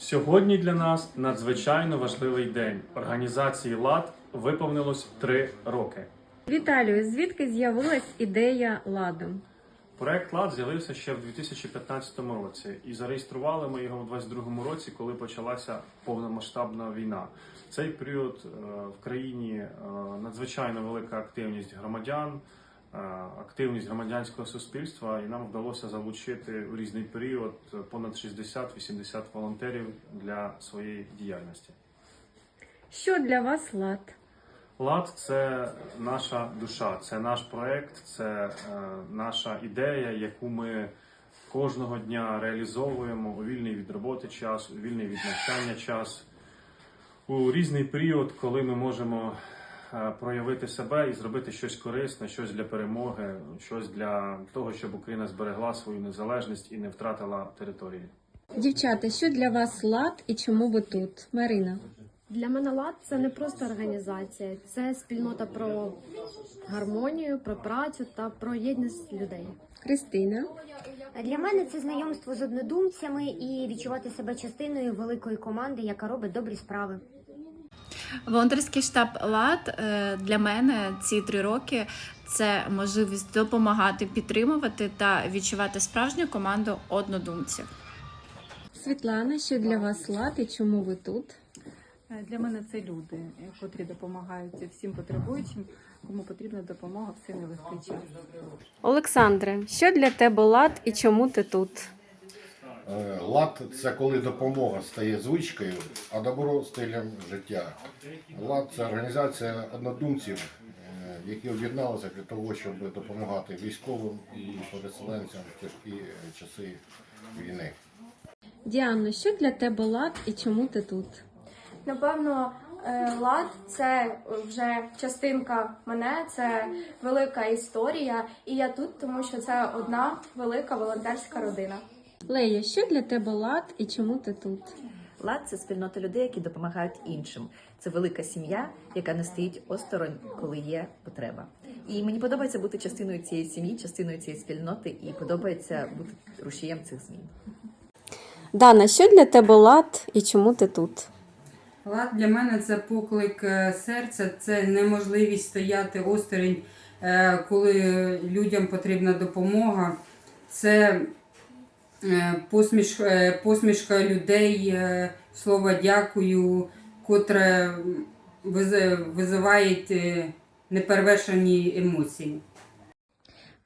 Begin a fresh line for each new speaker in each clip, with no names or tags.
Сьогодні для нас надзвичайно важливий день. Організації ЛАД виповнилось три роки.
Віталію, звідки з'явилась ідея ладу?
Проект ЛАД з'явився ще в 2015 році, і зареєстрували ми його у 2022 році, коли почалася повномасштабна війна. Цей період е, в країні е, надзвичайно велика активність громадян, активність громадянського суспільства, і нам вдалося залучити у різний період понад 60-80 волонтерів для своєї діяльності.
Що для вас лад?
Лад це наша душа, це наш проект, це е, наша ідея, яку ми кожного дня реалізовуємо у вільний від роботи час, у вільний від навчання час, у різний період, коли ми можемо е, проявити себе і зробити щось корисне, щось для перемоги, щось для того, щоб Україна зберегла свою незалежність і не втратила території.
Дівчата, що для вас лад і чому ви тут? Марина.
Для мене лад це не просто організація, це спільнота про гармонію, про працю та про єдність людей.
Христина.
Для мене це знайомство з однодумцями і відчувати себе частиною великої команди, яка робить добрі справи.
Волонтерський штаб ЛАД е, для мене ці три роки це можливість допомагати, підтримувати та відчувати справжню команду однодумців.
Світлана, що для вас лад і чому ви тут?
Е, Для мене це люди, е, котрі допомагають всім потребуючим, кому потрібна допомога в цей нелегкий час.
Олександре, що для тебе лад і чому ти тут?
Е, Лад це коли допомога стає звичкою, а добро стилем життя. Лад це організація однодумців, е, які об'єдналися для того, щоб допомагати військовим і переселенцям в тяжкі е, часи війни.
Діано, що для тебе лад і чому ти тут?
Напевно, лад це вже частинка мене, це велика історія, і я тут, тому що це одна велика волонтерська родина.
Лея, що для тебе лад і чому ти тут?
Лад це спільнота людей, які допомагають іншим. Це велика сім'я, яка не стоїть осторонь, коли є потреба. І мені подобається бути частиною цієї сім'ї, частиною цієї спільноти, і подобається бути рушієм цих змін.
Дана, що для тебе лад і чому ти тут?
Лад для мене це поклик е, серця, це неможливість стояти осторонь, е, коли людям потрібна допомога. Це посмішка, е, посмішка людей, е, слово дякую, котре виз- визиває е, неперевершені емоції.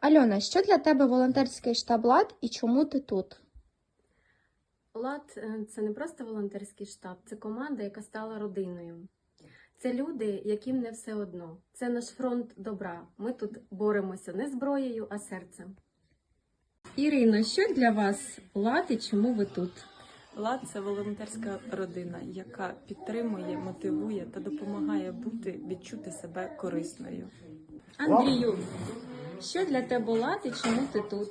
Альона, що для тебе волонтерський штаб лад і чому ти тут?
Лад е, це не просто волонтерський штаб, це команда, яка стала родиною. Це люди, яким не все одно. Це наш фронт добра. Ми тут боремося не зброєю, а серцем. Ірино, що для вас лад і чому ви тут?
Лад це волонтерська родина, яка підтримує, мотивує та допомагає бути, відчути себе корисною.
Андрію, що для тебе лад і чому ти тут?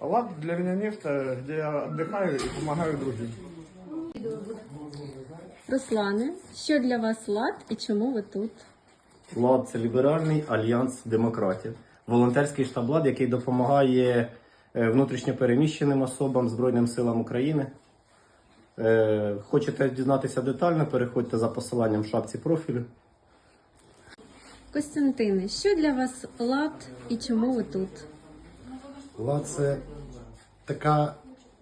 Лад для меня место, где я отдыхаю и помогаю другим.
Руслане, що для вас лад і чому ви тут?
ЛАД це ліберальний альянс демократів. Волонтерський штаб ЛАД, який допомагає е, внутрішньо переміщеним особам Збройним силам України. Е, Хочете дізнатися детально, переходьте за посиланням в шапці профілю.
Костянтине, що для вас лад і чому ви тут?
Лад це така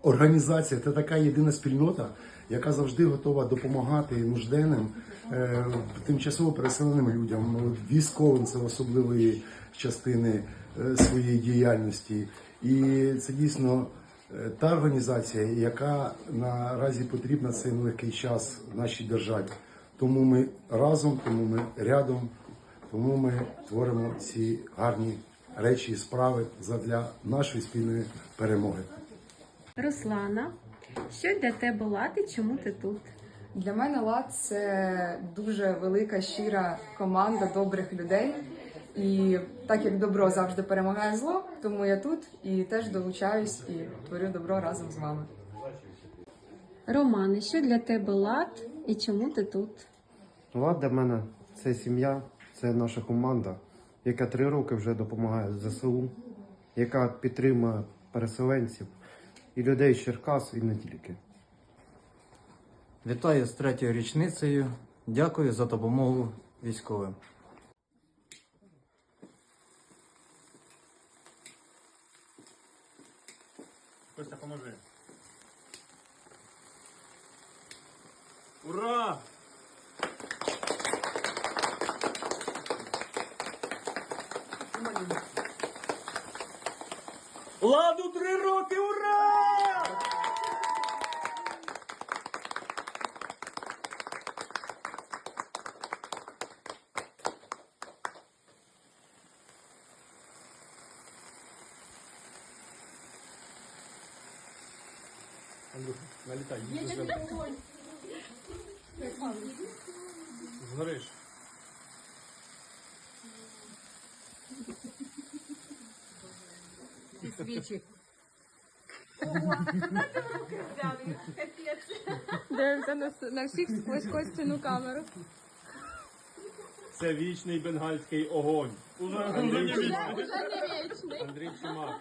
організація, це така єдина спільнота, яка завжди готова допомагати нужденним, е, тимчасово переселеним людям, військовим це особливої частини е, своєї діяльності. І це дійсно е, та організація, яка наразі потрібна цей нелегкий час нашій державі. Тому ми разом, тому ми рядом, тому ми творимо ці гарні речі і справи задля нашої спільної перемоги.
Руслана, що для тебе лад і чому ти тут?
Для мене лад це дуже велика щира команда добрих людей. І так як добро завжди перемагає зло, тому я тут і теж долучаюсь і творю добро разом з вами.
Романе, що для тебе лад і чому ти тут?
Лад для мене це сім'я, це наша команда, яка три роки вже допомагає ЗСУ, яка підтримує переселенців і людей з Черкас, і не тільки.
Вітаю з третьою річницею. Дякую за допомогу військовим.
Костя, поможи. Ура! Ладу три роки, ура!
Андрюха, налітай.
Згориш.
Дивимося на, на всіх сквозь Костяну камеру.
Це вічний бенгальський огонь. Уже,
Уже не вічний.
Андрій Чумак.